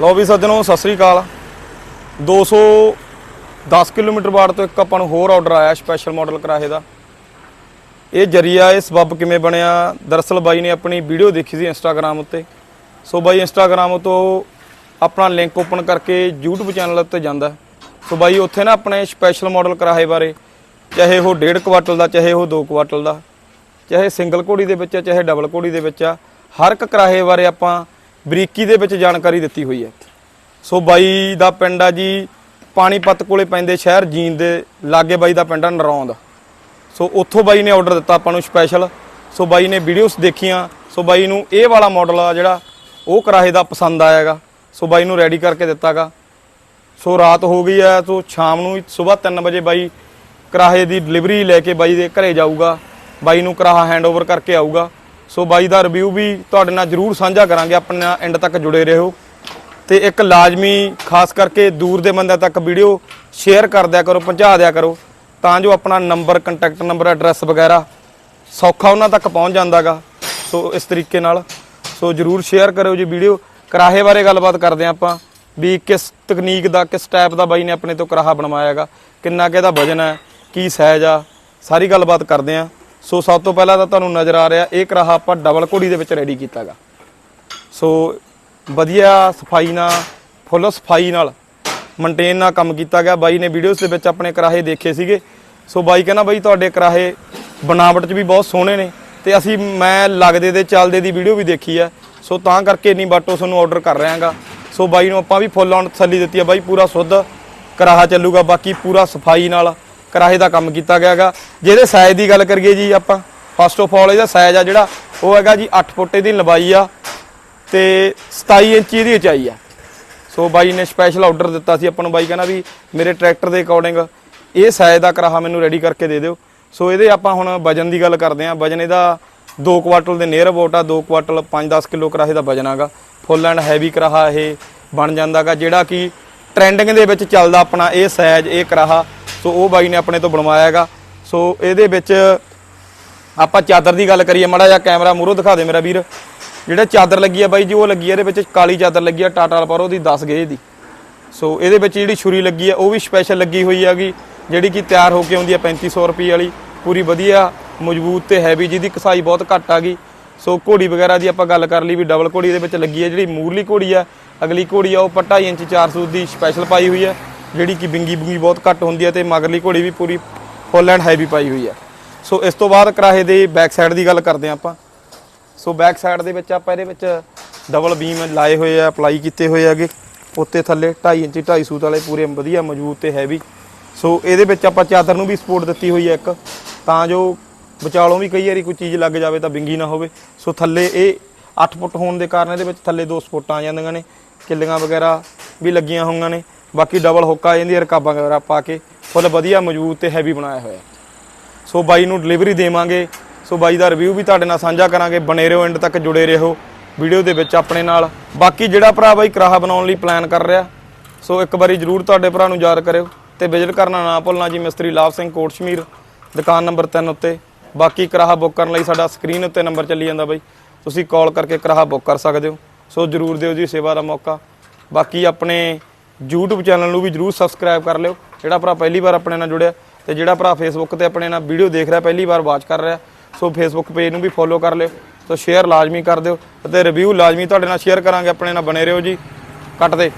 ਲਓ ਵੀ ਸੱਜਣੋ, ਸਤਿ ਸ੍ਰੀ ਅਕਾਲ। 210 ਕਿਲੋਮੀਟਰ ਬਾੜ ਤੋਂ ਇੱਕ ਆਪਾਂ ਨੂੰ ਹੋਰ ਆਰਡਰ ਆਇਆ ਸਪੈਸ਼ਲ ਮਾਡਲ ਕਰਾਹੇ ਦਾ। ਇਹ ਜਰੀਆ, ਇਹ ਸਬੱਬ ਕਿਵੇਂ ਬਣਿਆ? ਦਰਅਸਲ ਬਾਈ ਨੇ ਆਪਣੀ ਵੀਡੀਓ ਦੇਖੀ ਸੀ ਇੰਸਟਾਗ੍ਰam ਉੱਤੇ। ਸੋ ਬਾਈ ਇੰਸਟਾਗ੍ਰam ਤੋਂ ਆਪਣਾ ਲਿੰਕ ਓਪਨ ਕਰਕੇ YouTube ਚੈਨਲ ਉੱਤੇ ਜਾਂਦਾ। ਸੋ ਬਾਈ ਉੱਥੇ ਨਾ ਆਪਣੇ ਸਪੈਸ਼ਲ ਮਾਡਲ ਕਰਾਹੇ ਬਾਰੇ, ਚਾਹੇ ਉਹ ਡੇਢ ਕੁਆਟਲ ਦਾ, ਚਾਹੇ ਉਹ 2 ਕੁਆਟਲ ਦਾ, ਚਾਹੇ ਸਿੰਗਲ ਘੋੜੀ ਦੇ ਵਿੱਚ ਆ, ਚਾਹੇ ਡਬਲ ਘੋੜੀ ਦੇ ਵਿੱਚ ਆ, ਹਰ ਇੱਕ ਕਰਾਹੇ ਬਾਰੇ ਆਪਾਂ ਬਰੀਕੀ ਦੇ ਵਿੱਚ ਜਾਣਕਾਰੀ ਦਿੱਤੀ ਹੋਈ ਹੈ। ਸੋ ਬਾਈ ਦਾ ਪਿੰਡ ਆ ਜੀ, ਪਾਣੀਪਤ ਕੋਲੇ ਪੈਂਦੇ ਸ਼ਹਿਰ ਜੀਨ ਦੇ ਲਾਗੇ ਬਾਈ ਦਾ ਪਿੰਡ ਆ ਨਰੌਂਦ। ਸੋ ਉੱਥੋਂ ਬਾਈ ਨੇ ਆਰਡਰ ਦਿੱਤਾ ਆਪਾਂ ਨੂੰ ਸਪੈਸ਼ਲ ਸੋ ਬਾਈ ਨੇ ਵੀਡੀਓਜ਼ ਦੇਖੀਆਂ। ਸੋ ਬਾਈ ਨੂੰ ਇਹ ਵਾਲਾ ਮਾਡਲ ਆ ਜਿਹੜਾ ਉਹ ਕਰਾਹੇ ਦਾ ਪਸੰਦ ਆਇਆਗਾ। ਸੋ ਬਾਈ ਨੂੰ ਰੈਡੀ ਕਰਕੇ ਦਿੱਤਾਗਾ। ਸੋ ਰਾਤ ਹੋ ਗਈ ਹੈ ਸੋ ਸ਼ਾਮ ਨੂੰ ਸਵੇਰ 3 ਵਜੇ ਬਾਈ ਕਰਾਹੇ ਦੀ ਡਿਲੀਵਰੀ ਲੈ ਕੇ ਬਾਈ ਦੇ ਘਰੇ ਜਾਊਗਾ। ਬਾਈ ਨੂੰ ਕਰਾਹਾ ਹੈਂਡਓਵਰ ਕਰਕੇ ਆਊਗਾ। ਸੋ ਬਾਈ ਦਾ ਰਿਵਿਊ ਵੀ ਤੁਹਾਡੇ ਨਾਲ ਜਰੂਰ ਸਾਂਝਾ ਕਰਾਂਗੇ, ਆਪਣੇ ਨਾਲ ਐਂਡ ਤੱਕ ਜੁੜੇ ਰਹੋ। ਤੇ ਇੱਕ ਲਾਜ਼ਮੀ, ਖਾਸ ਕਰਕੇ ਦੂਰ ਦੇ ਬੰਦਿਆਂ ਤੱਕ ਵੀਡੀਓ ਸ਼ੇਅਰ ਕਰ ਦਿਆ ਕਰੋ, ਪਹੁੰਚਾ ਦਿਆ ਕਰੋ, ਤਾਂ ਜੋ ਆਪਣਾ ਨੰਬਰ ਕੰਟੈਕਟ ਨੰਬਰ ਐਡਰੈਸ ਵਗੈਰਾ ਸੌਖਾ ਉਹਨਾਂ ਤੱਕ ਪਹੁੰਚ ਜਾਂਦਾਗਾ। ਸੋ ਇਸ ਤਰੀਕੇ ਨਾਲ, ਸੋ ਜਰੂਰ ਸ਼ੇਅਰ ਕਰਿਓ ਜੀ ਵੀਡੀਓ। ਕਰਾਹੇ ਬਾਰੇ ਗੱਲਬਾਤ ਕਰਦੇ ਹਾਂ ਆਪਾਂ, ਵੀ ਕਿਸ ਤਕਨੀਕ ਦਾ, ਕਿਸ ਟਾਈਪ ਦਾ ਬਾਈ ਨੇ ਆਪਣੇ ਤੋਂ ਕਰਾਹਾ ਬਣਵਾਇਆਗਾ ਕਿੰਨਾ ਕਿ ਇਹਦਾ ਵਜਨ ਹੈ, ਕੀ ਸਾਈਜ਼ ਆ, ਸਾਰੀ ਗੱਲਬਾਤ ਕਰਦੇ ਹਾਂ। ਸੋ ਸਭ ਤੋਂ ਪਹਿਲਾਂ ਤਾਂ ਤੁਹਾਨੂੰ ਨਜ਼ਰ ਆ ਰਿਹਾ, ਇਹ ਕਰਾਹਾ ਆਪਾਂ ਡਬਲ ਘੋੜੀ ਦੇ ਵਿੱਚ ਰੈਡੀ ਕੀਤਾਗਾ। ਸੋ ਵਧੀਆ ਸਫ਼ਾਈ ਨਾਲ ਫੁੱਲ ਸਫ਼ਾਈ ਨਾਲ ਮੇਨਟੇਨ ਨਾਲ ਕੰਮ ਕੀਤਾ ਗਿਆ ਬਾਈ ਨੇ ਵੀਡੀਓਜ਼ ਦੇ ਵਿੱਚ ਆਪਣੇ ਕਰਾਹੇ ਦੇਖੇ ਸੀਗੇ। ਸੋ ਬਾਈ ਕਹਿੰਦਾ ਬਾਈ ਤੁਹਾਡੇ ਕਰਾਹੇ ਬਣਾਵਟ 'ਚ ਵੀ ਬਹੁਤ ਸੋਹਣੇ ਨੇ ਤੇ ਅਸੀਂ ਮੈਂ ਲੱਗਦੇ ਦੇ ਚੱਲਦੇ ਦੀ ਵੀਡੀਓ ਵੀ ਦੇਖੀ ਆ। ਸੋ ਤਾਂ ਕਰਕੇ ਇੰਨੀ ਬਾਟੋ ਤੁਹਾਨੂੰ ਆਰਡਰ ਕਰ ਰਿਹਾਗਾ। ਸੋ ਬਾਈ ਨੂੰ ਆਪਾਂ ਵੀ ਫੁੱਲ ਔਨ ਤਸੱਲੀ ਦਿੱਤੀ ਆ। ਬਾਈ ਪੂਰਾ ਸੁੱਧ ਕਰਾਹਾ ਚੱਲੂਗਾ, ਬਾਕੀ ਪੂਰਾ ਸਫ਼ਾਈ ਨਾਲ ਕਰਾਹੇ ਦਾ ਕੰਮ ਕੀਤਾ ਗਿਆਗਾ ਜਿਹਦੇ ਸਾਈਜ਼ ਦੀ ਗੱਲ ਕਰੀਏ ਜੀ ਆਪਾਂ ਫਸਟ ਆਫ ਆਲ ਇਹਦਾ ਸਾਈਜ਼ ਆ ਜਿਹੜਾ, ਉਹ ਹੈਗਾ ਜੀ 8 ਫੁੱਟ ਦੀ ਲੰਬਾਈ ਆ ਤੇ 27 ਇੰਚ ਦੀ ਉਚਾਈ ਆ। ਸੋ ਬਾਈ ਨੇ ਸਪੈਸ਼ਲ ਆਰਡਰ ਦਿੱਤਾ ਸੀ ਆਪਾਂ ਨੂੰ, ਬਾਈ ਕਹਿੰਦਾ ਵੀ ਮੇਰੇ ਟਰੈਕਟਰ ਦੇ ਅਕੋਰਡਿੰਗ ਇਹ ਸਾਈਜ਼ ਦਾ ਕਰਾਹਾ ਮੈਨੂੰ ਰੈਡੀ ਕਰਕੇ ਦੇ ਦਿਓ। ਸੋ ਇਹਦੇ ਆਪਾਂ ਹੁਣ ਵਜਨ ਦੀ ਗੱਲ ਕਰਦੇ ਆਂ ਵਜਨ ਇਹਦਾ 2 ਕੁਆਟਲ ਦੇ ਨੀਅਰ ਅਬਾਊਟ ਆ 2 ਕੁਆਟਲ 5-10 ਕਿਲੋ ਕਰਾਹੇ ਦਾ ਵਜਨ ਆਗਾ ਫੁੱਲ ਐਂਡ ਹੈਵੀ ਕਰਾਹਾ ਇਹ ਬਣ ਜਾਂਦਾਗਾ ਜਿਹੜਾ ਕਿ ਟ੍ਰੈਂਡਿੰਗ ਦੇ ਵਿੱਚ ਚੱਲਦਾ ਆਪਣਾ ਇਹ ਸਾਈਜ਼ ਇਹ ਕਰਾਹਾ। ਸੋ ਉਹ ਬਾਈ ਨੇ ਆਪਣੇ ਤੋਂ ਬਣਵਾਇਆ ਹੈਗਾ। ਸੋ ਇਹਦੇ ਵਿੱਚ ਆਪਾਂ ਚਾਦਰ ਦੀ ਗੱਲ ਕਰੀਏ, ਮੜਾ ਜਿਹਾ ਕੈਮਰਾ ਮੂਹਰੋਂ ਦਿਖਾ ਦੇ ਮੇਰਾ ਵੀਰ। ਜਿਹੜਾ ਚਾਦਰ ਲੱਗੀ ਆ ਬਾਈ ਜੀ, ਉਹ ਲੱਗੀ ਆ, ਇਹਦੇ ਵਿੱਚ ਕਾਲੀ ਚਾਦਰ ਲੱਗੀ ਆ, ਟਾਟਾ ਪਰ ਉਹਦੀ 10 ਗੇਜ ਦੀ। ਸੋ ਇਹਦੇ ਵਿੱਚ ਜਿਹੜੀ ਛੁਰੀ ਲੱਗੀ ਆ, ਉਹ ਵੀ ਸਪੈਸ਼ਲ ਲੱਗੀ ਹੋਈ ਹੈਗੀ, ਜਿਹੜੀ ਕਿ ਤਿਆਰ ਹੋ ਕੇ ਆਉਂਦੀ ਆ 3500 ਰੁਪਏ ਵਾਲੀ। ਪੂਰੀ ਵਧੀਆ, ਮਜ਼ਬੂਤ ਤੇ ਹੈਵੀ ਜਿਹਦੀ ਕਸਾਈ ਬਹੁਤ ਘੱਟ ਆ ਗਈ। ਸੋ ਘੋੜੀ ਵਗੈਰਾ ਦੀ ਆਪਾਂ ਗੱਲ ਕਰ ਲਈ ਵੀ ਡਬਲ ਘੋੜੀ ਦੇ ਵਿੱਚ ਲੱਗੀ ਹੈ ਜਿਹੜੀ ਮੂਰਲੀ ਘੋੜੀ ਆ, ਅਗਲੀ ਘੋੜੀ ਆ, ਉਹ ਪੱਟਾ ਇੰਚ 400 ਦੀ ਸਪੈਸ਼ਲ ਪਾਈ ਹੋਈ ਹੈ ਜਿਹੜੀ ਕਿ ਬਿੰਗੀ ਬੁੰਗੀ ਬਹੁਤ ਘੱਟ ਹੁੰਦੀ ਹੈ ਤੇ ਮਗਰਲੀ ਘੋੜੀ ਵੀ ਪੂਰੀ ਫੁੱਲ ਐਂਡ ਹੈਵੀ ਪਾਈ ਹੋਈ ਹੈ। ਸੋ ਇਸ ਤੋਂ ਬਾਅਦ ਕਰਾਹੇ ਦੇ ਬੈਕ ਸਾਈਡ ਦੀ ਗੱਲ ਕਰਦੇ ਆ ਆਪਾਂ। ਸੋ ਬੈਕ ਸਾਈਡ ਦੇ ਵਿੱਚ ਆਪਾਂ ਇਹਦੇ ਵਿੱਚ ਡਬਲ ਬੀਮ ਲਾਏ ਹੋਏ ਆ ਅਪਲਾਈ ਕੀਤੇ ਹੋਏ ਹੈਗੇ। ਉੱਤੇ ਥੱਲੇ 2.5 ਇੰਚੀ 2.5 ਸੂਤ ਵਾਲੇ ਪੂਰੇ ਵਧੀਆ ਮਜ਼ਬੂਤ ਤੇ ਹੈਵੀ ਸੋ ਇਹਦੇ ਵਿੱਚ ਆਪਾਂ ਚਾਦਰ ਨੂੰ ਵੀ ਸਪੋਰਟ ਦਿੱਤੀ ਹੋਈ ਹੈ ਇੱਕ। ਤਾਂ ਜੋ ਵਿਚਾਲੋਂ ਵੀ ਕਈ ਵਾਰੀ ਕੋਈ ਚੀਜ਼ ਲੱਗ ਜਾਵੇ ਤਾਂ ਬਿੰਗੀ ਨਾ ਹੋਵੇ। ਸੋ ਥੱਲੇ ਇਹ 8 ਫੁੱਟ ਹੋਣ ਦੇ ਕਾਰਨ ਇਹਦੇ ਵਿੱਚ ਥੱਲੇ ਦੋ ਸਪੋਰਟਾਂ ਆ ਜਾਂਦੀਆਂ ਨੇ। ਕਿੱਲੀਆਂ ਵਗੈਰਾ ਵੀ ਲੱਗੀਆਂ ਹੋਈਆਂ ਨੇ। ਬਾਕੀ ਡਬਲ ਹੁੱਕਾ ਇਹਦੀਆਂ ਰਕਾਬਾਂ ਵਗੈਰਾ ਪਾ ਕੇ, ਫੁੱਲ ਵਧੀਆ ਮਜ਼ਬੂਤ ਤੇ ਹੈਵੀ ਬਣਾਇਆ ਹੋਇਆ ਸੋ ਬਾਈ ਨੂੰ ਡਿਲੀਵਰੀ ਦੇਵਾਂਗੇ। ਸੋ ਬਾਈ ਦਾ ਰਿਵਿਊ ਵੀ ਤੁਹਾਡੇ ਨਾਲ ਸਾਂਝਾ ਕਰਾਂਗੇ। ਬਣੇ ਰਹੋ ਐਂਡ ਤੱਕ ਜੁੜੇ ਰਹੋ। ਵੀਡੀਓ ਦੇ ਵਿੱਚ ਆਪਣੇ ਨਾਲ। ਬਾਕੀ ਜਿਹੜਾ ਭਰਾ ਬਾਈ ਕਰਾਹਾ ਬਣਾਉਣ ਲਈ ਪਲਾਨ ਕਰ ਰਿਹਾ, ਸੋ ਇੱਕ ਵਾਰੀ ਜਰੂਰ ਤੁਹਾਡੇ ਭਰਾ ਨੂੰ ਯਾਦ ਕਰਿਓ। ਤੇ ਵਿਜ਼ਿਟ ਕਰਨਾ ਨਾ ਭੁੱਲਣਾ ਜੀ, ਮਿਸਤਰੀ ਲਾਭ ਸਿੰਘ ਕੋਟ ਸ਼ਮੀਰ ਦੁਕਾਨ ਨੰਬਰ 3 ਉੱਤੇ। ਬਾਕੀ ਕਰਾਹਾ ਬੁੱਕ ਕਰਨ ਲਈ ਸਾਡਾ ਸਕਰੀਨ ਉੱਤੇ ਨੰਬਰ ਚੱਲੀ ਜਾਂਦਾ ਬਾਈ। ਤੁਸੀਂ ਕਾਲ ਕਰਕੇ ਕਰਾਹਾ ਬੁੱਕ ਕਰ ਸਕਦੇ ਹੋ। ਸੋ ਜਰੂਰ ਦਿਓ ਜੀ ਸੇਵਾ ਦਾ ਮੌਕਾ। ਬਾਕੀ ਆਪਣੇ YouTube ਚੈਨਲ ਨੂੰ ਵੀ ਜਰੂਰ ਸਬਸਕ੍ਰਾਈਬ ਕਰ ਲਿਓ। ਜਿਹੜਾ ਭਰਾ ਪਹਿਲੀ ਵਾਰ ਆਪਣੇ ਨਾਲ ਜੁੜਿਆ ਤੇ ਜਿਹੜਾ ਭਰਾ Facebook ਤੇ ਆਪਣੇ ਨਾਲ ਵੀਡੀਓ ਦੇਖ ਰਿਹਾ, ਪਹਿਲੀ ਵਾਰ ਵਾਚ ਕਰ ਰਿਹਾ, ਸੋ Facebook ਪੇਜ ਨੂੰ ਵੀ ਫੋਲੋ ਕਰ ਲਿਓ, ਸੋ ਸ਼ੇਅਰ ਲਾਜ਼ਮੀ ਕਰ ਦਿਓ ਅਤੇ ਰਿਵਿਊ ਲਾਜ਼ਮੀ ਤੁਹਾਡੇ ਨਾਲ ਸ਼ੇਅਰ ਕਰਾਂਗੇ, ਆਪਣੇ ਨਾਲ ਬਣੇ ਰਹੋ ਜੀ। ਕੱਟ ਦੇ।